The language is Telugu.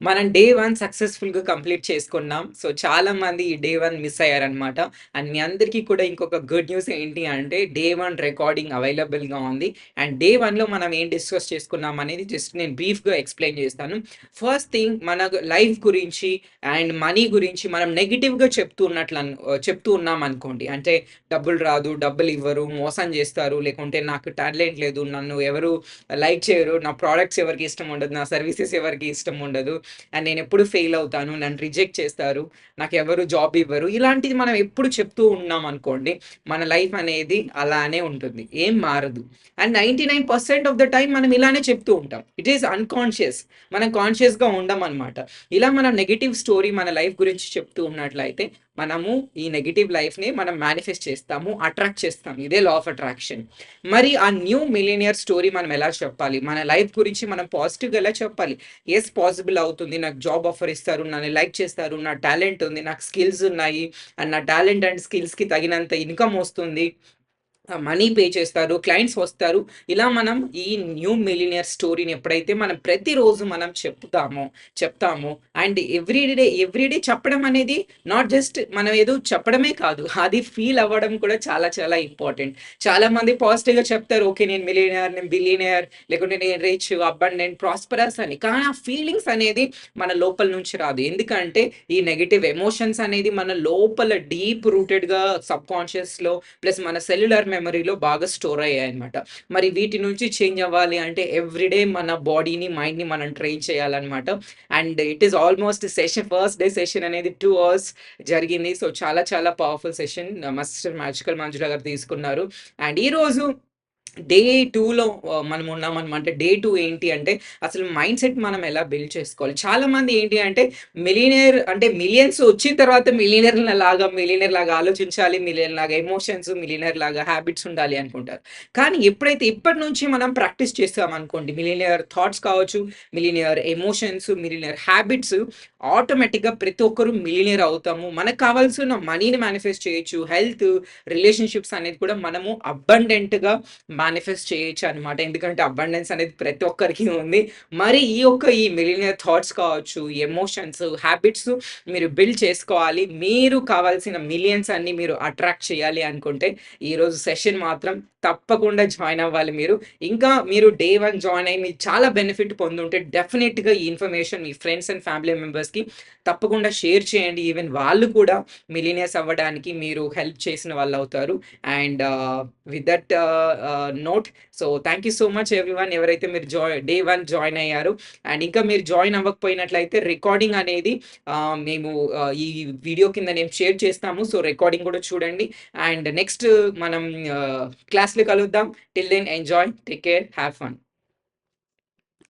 మనం డే వన్ సక్సెస్‌ఫుల్‌గా కంప్లీట్ చేసుకున్నాం. సో, చాలామంది ఈ డే వన్ మిస్ అయ్యారనమాట. అండ్ మీ అందరికీ కూడా ఇంకొక గుడ్ న్యూస్ ఏంటి అంటే డే వన్ రికార్డింగ్ అవైలబుల్‌గా ఉంది. అండ్ డే వన్లో మనం ఏం డిస్కస్ చేసుకున్నాం అనేది జస్ట్ నేను బ్రీఫ్‌గా ఎక్స్‌ప్లెయిన్ చేస్తాను. ఫస్ట్ థింగ్ మన లైఫ్ గురించి అండ్ మనీ గురించి మనం నెగిటివ్గా చెప్తూ ఉన్నట్లు చెప్తూ ఉన్నాం అనుకోండి అంటే డబ్బులు రాదు, డబ్బులు ఇవ్వరు, మోసం చేస్తారు, లేకుంటే నాకు టాలెంట్ లేదు, నన్ను ఎవరు లైక్ చేయరు, నా ప్రోడక్ట్స్ ఎవరికి ఇష్టం ఉండదు, నా సర్వీసెస్ ఎవరికి ఇష్టం ఉండదు. అండ్ నేను ఎప్పుడు ఫెయిల్ అవుతాను. నన్ను రిజెక్ట్ చేస్తారు. నాకు ఎవరు జాబ్ ఇవ్వరు. ఇలాంటిది మనం ఎప్పుడు చెప్తూ ఉన్నాం అనుకోండి మన లైఫ్ అనేది అలానే ఉంటుంది. ఏం మారదు. అండ్ 99% ఆఫ్ ద టైం మనం ఇలానే చెప్తూ ఉంటాం. It is unconscious. మనం కాన్షియస్‌గా ఉండమనమాట. ఇలా మనం నెగిటివ్ స్టోరీ మన లైఫ్ గురించి చెప్తూ ఉన్నట్లయితే మనము ఈ నెగిటివ్ లైఫ్‌ని మనం మేనిఫెస్ట్ చేస్తాము. అట్రాక్ట్ చేస్తాము ఇదే లా ఆఫ్ అట్రాక్షన్. మరి ఆ న్యూ మిలినియర్ స్టోరీ మనం ఎలా చెప్పాలి? మన లైఫ్ గురించి మనం పాజిటివ్‌గా ఎలా చెప్పాలి? ఎస్ పాసిబుల్ అవుతుంది. నాకు జాబ్ ఆఫర్ ఇస్తారు. నన్ను లైక్ చేస్తారు. నా టాలెంట్ ఉంది. నాకు స్కిల్స్ ఉన్నాయి. అండ్ నా టాలెంట్ అండ్ స్కిల్స్‌కి తగినంత ఇన్‌కమ్ వస్తుంది. మనీ పే చేస్తారు. క్లయింట్స్ వస్తారు. ఇలా మనం ఈ న్యూ మిలినియర్ స్టోరీని ఎప్పుడైతే మనం ప్రతిరోజు మనం చెప్తామో చెప్తామో and every day every day చెప్పడం అనేది నాట్ జస్ట్ మనం ఏదో చెప్పడమే కాదు. అది ఫీల్ అవ్వడం కూడా చాలా చాలా ఇంపార్టెంట్. చాలా మంది పాజిటివ్‌గా చెప్తారు. ఓకే. నేను మిలినియర్ నేను బిలినియర్ లేకుంటే నేను రిచ్, అబండెంట్, ప్రాస్పరస్ అని. కానీ ఆ ఫీలింగ్స్ అనేది మన లోపల నుంచి రాదు. ఎందుకంటే ఈ నెగిటివ్ ఎమోషన్స్ అనేది మన లోపల డీప్ రూటెడ్‌గా సబ్‌కాన్షియస్‌లో ప్లస్ మన సెల్యులర్ మెమరీలో బాగా స్టోర్ అయ్యాయి అనమాట మరి వీటి నుంచి చేంజ్ అవ్వాలి అంటే ఎవ్రీడే మన బాడీని, మైండ్‌ని మనం ట్రైన్ చేయాలన్నమాట. And it is almost session first day session అనేది టూ అవర్స్ జరిగింది. సో, చాలా చాలా powerful session master magical Manjula గారు తీసుకున్నారు. అండ్ ఈరోజు డే టూలో మనం ఉన్నామన్నమాట డే టూ ఏంటి అంటే అసలు మైండ్ సెట్ మనం ఎలా బిల్డ్ చేసుకోవాలి? చాలా మంది ఏంటి అంటే మిలియనియర్ అంటే మిలియన్స్ వచ్చిన తర్వాత మిలియనియర్ లాగా మిలియనియర్ లాగా ఆలోచించాలి. మిలియన్ లాగా ఎమోషన్స్, మిలియనియర్ లాగా హ్యాబిట్స్ ఉండాలి అనుకుంటారు. కానీ ఎప్పుడైతే ఇప్పటి నుంచి మనం ప్రాక్టీస్ చేస్తామనుకోండి మిలీనియర్ థాట్స్ కావచ్చు, మిలియనియర్ ఎమోషన్స్, మిలియనియర్ హ్యాబిట్స్ ఆటోమేటిక్‌గా ప్రతి ఒక్కరు మిలియనియర్ అవుతాము. మనకు కావాల్సిన మనీని మేనిఫెస్ట్ చేయొచ్చు. హెల్త్, రిలేషన్‌షిప్స్ అనేది కూడా మనము అబండెంట్‌గా మేనిఫెస్ట్ చేయొచ్చు అనమాట. ఎందుకంటే అబండెన్స్ అనేది ప్రతి ఒక్కరికి ఉంది. మరి ఈ యొక్క ఈ మిలినియర్ థాట్స్ కావచ్చు, ఎమోషన్స్, హ్యాబిట్స్ మీరు బిల్డ్ చేసుకోవాలి. మీరు కావాల్సిన మిలియన్స్ అన్ని మీరు అట్రాక్ట్ చేయాలి అనుకుంటే ఈరోజు సెషన్ మాత్రం తప్పకుండా జాయిన్ అవ్వాలి మీరు. ఇంకా మీరు డే వన్ జాయిన్ అయ్యి మీరు చాలా బెనిఫిట్ పొందుంటే డెఫినెట్గా ఈ ఇన్ఫర్మేషన్ మీ ఫ్రెండ్స్ అండ్ ఫ్యామిలీ మెంబర్స్‌కి తప్పకుండా షేర్ చేయండి. ఈవెన్ వాళ్ళు కూడా మిలీనియర్స్ అవ్వడానికి మీరు హెల్ప్ చేసిన వాళ్ళు అవుతారు and with that note so, thank you so much everyone ఎవరైతే మీరు జాయిన్ డే వన్ జాయిన్ అయ్యారు అండ్ ఇంకా మీరు జాయిన్ అవ్వకపోయినట్లయితే రికార్డింగ్ అనేది మేము ఈ వీడియో కింద నేను షేర్ చేస్తాము. సో, రికార్డింగ్ కూడా చూడండి. అండ్ నెక్స్ట్ మనం క్లాస్‌లో కలుద్దాం. Till then enjoy. Take care. Have fun.